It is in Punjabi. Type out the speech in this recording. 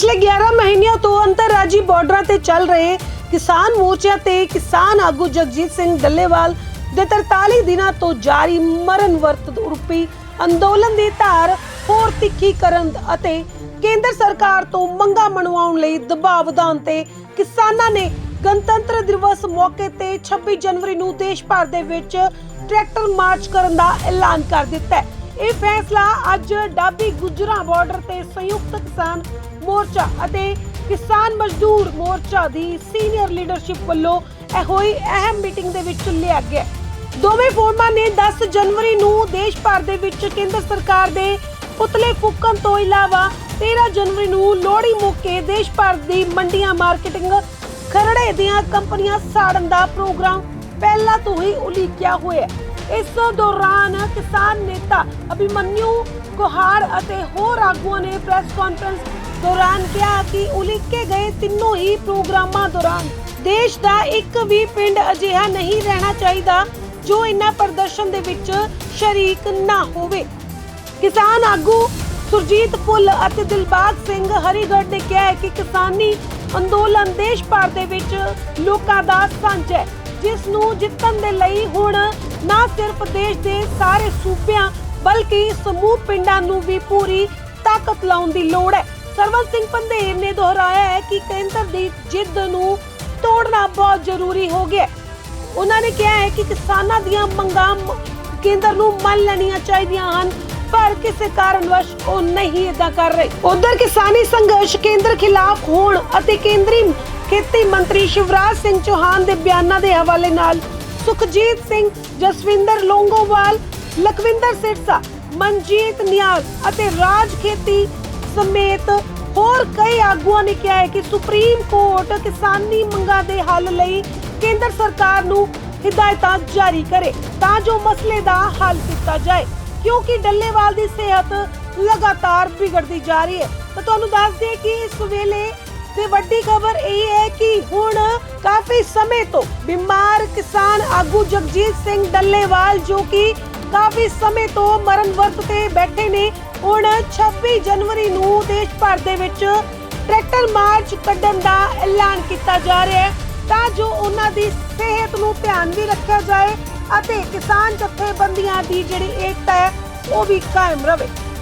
ਪਿਛਲੇ 11 ਮਹੀਨਿਆਂ ਤੋਂ ਅੰਤਰਰਾਜੀ ਬਾਰਡਰਾਂ ਤੇ ਚੱਲ ਰਹੇ ਕਿਸਾਨ ਮੋਰਚਿਆਂ ਤੇ ਕਿਸਾਨ ਆਗੂ ਜਗਜੀਤ ਸਿੰਘ ਡੱਲੇਵਾਲ ਦੇ 43 ਦਿਨਾਂ ਤੋਂ ਜਾਰੀ ਮਰਨ ਵਰਤ ਰੂਪੀ ਅੰਦੋਲਨ ਦੀ ਧਾਰ ਹੋਰ ਤਿੱਖੀ ਕਰਨ ਅਤੇ ਕੇਂਦਰ ਸਰਕਾਰ ਤੋਂ ਮੰਗਾਂ ਮਨਵਾਉਣ ਲਈ ਦਬਾਅ ਵਧਾਉਣ ਤੇ ਕਿਸਾਨਾਂ ਨੇ ਗਣਤੰਤਰ ਦਿਵਸ ਮੌਕੇ ਤੇ 26 ਜਨਵਰੀ ਨੂੰ ਦੇਸ਼ ਭਰ ਦੇ ਵਿੱਚ ਟਰੈਕਟਰ ਮਾਰਚ ਕਰਨ ਦਾ ਐਲਾਨ ਕਰ ਦਿੱਤਾ ਹੈ। ਇਹ ਫੈਸਲਾ ਅੱਜ ਡਾਬੀ ਗੁਜਰਾ ਬਾਰਡਰ ਤੇ ਸੰਯੁਕਤ ਕਿਸਾਨ ਮੋਰਚਾ ਅਤੇ ਕਿਸਾਨ ਮਜ਼ਦੂਰ ਮੋਰਚਾ ਦੀ ਸੀਨੀਅਰ ਲੀਡਰਸ਼ਿਪ ਵੱਲੋਂ ਇਹ ਹੋਈ ਅਹਿਮ ਮੀਟਿੰਗ ਦੇ ਵਿੱਚ ਲਿਆ ਗਿਆ। ਦੋਵੇਂ ਫੋਰਮਾਂ ਨੇ 10 ਜਨਵਰੀ ਨੂੰ ਦੇਸ਼ ਭਰ ਦੇ ਵਿੱਚ ਕੇਂਦਰ ਸਰਕਾਰ ਦੇ ਪੁਤਲੇ ਫੂਕਣ ਤੋਂ ਇਲਾਵਾ 13 ਜਨਵਰੀ ਨੂੰ ਲੋਹੜੀ ਮੌਕੇ ਦੇਸ਼ ਭਰ ਦੀ ਮੰਡੀਆਂ ਮਾਰਕੀਟਿੰਗ ਖਰੜੇ ਦੀਆਂ ਕੰਪਨੀਆਂ ਸਾੜਨ ਦਾ ਪ੍ਰੋਗਰਾਮ ਪਹਿਲਾਂ ਤੋਂ ਹੀ ਉਲੀਕਿਆ ਹੋਇਆ ਇਸ ਦੌਰਾਨ ਕਿਸਾਨ ਨੇਤਾ ਅਭਿਮਨਿਊ ਕੁਹਾੜ ਅਤੇ ਹੋਰ ਆਗੂਆਂ ਨੇ ਪ੍ਰੈਸ ਕਾਨਫਰੰਸ ਦੌਰਾਨ ਕਿਹਾ ਕਿ ਉਲੀਕੇ ਗਏ ਤਿੰਨੋਂ ਹੀ ਪ੍ਰੋਗਰਾਮਾਂ ਦੌਰਾਨ ਦੇਸ਼ ਦਾ ਇੱਕ ਵੀ ਪਿੰਡ ਅਜਿਹਾ ਨਹੀਂ ਰਹਿਣਾ ਚਾਹੀਦਾ ਜੋ ਇਨ੍ਹਾਂ ਪ੍ਰਦਰਸ਼ਨ ਦੇ ਵਿੱਚ ਸ਼ਰੀਕ ਨਾ ਹੋਵੇ। ਕਿਸਾਨ ਆਗੂ ਸੁਰਜੀਤ ਫੁੱਲ ਅਤੇ ਦਿਲਬਾਗ ਸਿੰਘ ਹਰੀਗੜ੍ਹ ਨੇ ਕਿਹਾ ਹੈ ਕਿ ਕਿਸਾਨੀ ਅੰਦੋਲਨ ਦੇਸ਼ ਭਰ ਦੇ ਵਿੱਚ ਲੋਕਾਂ ਦਾ ਸਾਂਝ ਹੈ, ਜਿਸ ਨੂੰ ਜਿੱਤਣ ਦੇ ਲਈ ਹੁਣ ਨਾ ਸਿਰਫ ਦੇਸ਼ ਦੇ ਸਾਰੇ ਸੂਬਿਆਂ ਬਲਕਿ ਸਮੂਹ ਪਿੰਡਾਂ ਨੂੰ ਵੀ ਪੂਰੀ ਤਾਕਤ ਲਾਉਣ ਦੀ ਲੋੜ ਹੈ। ਸਰਵਨ ਸਿੰਘ ਪੰਧੇਰ ਨੇ ਦੁਹਰਾਇਆ ਹੈ ਕਿ ਕੇਂਦਰ ਦੀ ਜਿੱਦ ਨੂੰ ਤੋੜਨਾ ਬਹੁਤ ਜ਼ਰੂਰੀ ਹੋ ਗਿਆ ਉਹਨਾਂ ਨੇ ਕਿਹਾ ਹੈ ਕਿ ਕਿਸਾਨਾਂ ਦੀਆਂ ਮੰਗਾਂ ਕੇਂਦਰ ਨੂੰ ਮੰਨ ਲੈਣੀਆਂ ਚਾਹੀਦੀਆਂ ਹਨ, ਪਰ ਕਿਸੇ ਕਾਰਨਵਸ਼ ਉਹ ਨਹੀਂ ਇਦਾਂ ਕਰ ਰਹੇ। ਉਧਰ ਕਿਸਾਨੀ ਸੰਘਰਸ਼ ਕੇਂਦਰ ਖਿਲਾਫ ਹੋਣ ਅਤੇ ਕੇਂਦਰੀ ਖੇਤੀ ਮੰਤਰੀ ਸ਼ਿਵਰਾਜ ਸਿੰਘ ਚੌਹਾਨ ਦੇ ਬਿਆਨਾਂ ਦੇ ਹਵਾਲੇ ਨਾਲ ਸੁਖਜੀਤ ਸਿੰਘ, ਜਸਵਿੰਦਰ ਲੋਂਗੋਵਾਲ, ਲਖਵਿੰਦਰ ਸਿਰਸਾ, ਮਨਜੀਤ ਨਿਆਜ਼ ਅਤੇ ਰਾਜ ਖੇਤੀ ਸਮੇਤ ਹੋਰ ਕਈ ਆਗੂਆਂ ਨੇ ਕਿਹਾ ਹੈ ਕਿ ਸੁਪਰੀਮ ਕੋਰਟ ਕਿਸਾਨੀ ਮੰਗਾਂ ਦੇ ਹੱਲ ਲਈ ਕੇਂਦਰ ਸਰਕਾਰ ਨੂੰ ਹਿਦਾਇਤਾਂ ਜਾਰੀ ਕਰੇ ਤਾਂ ਜੋ ਮਸਲੇ ਦਾ ਹੱਲ ਕੀਤਾ ਜਾਏ, ਕਿਉਂਕਿ ਡੱਲੇਵਾਲ ਦੀ ਸਿਹਤ ਲਗਾਤਾਰ ਵਿਗੜਦੀ ਜਾ ਰਹੀ ਹੈ। ਤਾਂ ਤੁਹਾਨੂੰ ਦੱਸ ਦਈਏ ਕਿ ਇਸ ਵੇਲੇ ਤੇ ਵੱਡੀ ਖਬਰ ਇਹ ਹੈ ਕਿ ਹੁਣ ਕਾਫੀ ਸਮੇਂ ਤੋਂ ਬਿਮਾਰ ਕਿਸਾਨ ਆਗੂ ਜਗਜੀਤ ਸਿੰਘ ਡੱਲੇਵਾਲ ਜੋ ਕਿ ਕਾਫੀ ਸਮੇਂ ਤੋਂ ਮਰਨ ਵਰਤ ਤੇ ਬੈਠੇ ਨੇ ਹੁਣ 26 ਜਨਵਰੀ ਨੂੰ ਦੇਸ਼ ਭਰ ਦੇ ਵਿੱਚ ਟਰੈਕਟਰ ਮਾਰਚ ਕੱਢਣ ਦਾ ਐਲਾਨ ਕੀਤਾ ਜਾ ਰਿਹਾ ਹੈ। ਤਾਂ ਜੋ ਉਹਨਾਂ ਦੀ ਸਿਹਤ ਨੂੰ ਧਿਆਨ ਵੀ ਰੱਖਿਆ ਜਾਏ ਅਤੇ ਕਿਸਾਨ ਜਥੇਬੰਦੀਆਂ ਦੀ ਜਿਹੜੀ ਏਕਤਾ ਹੈ, ਉਹ ਵੀ ਕਾਇਮ ਰਹੇ।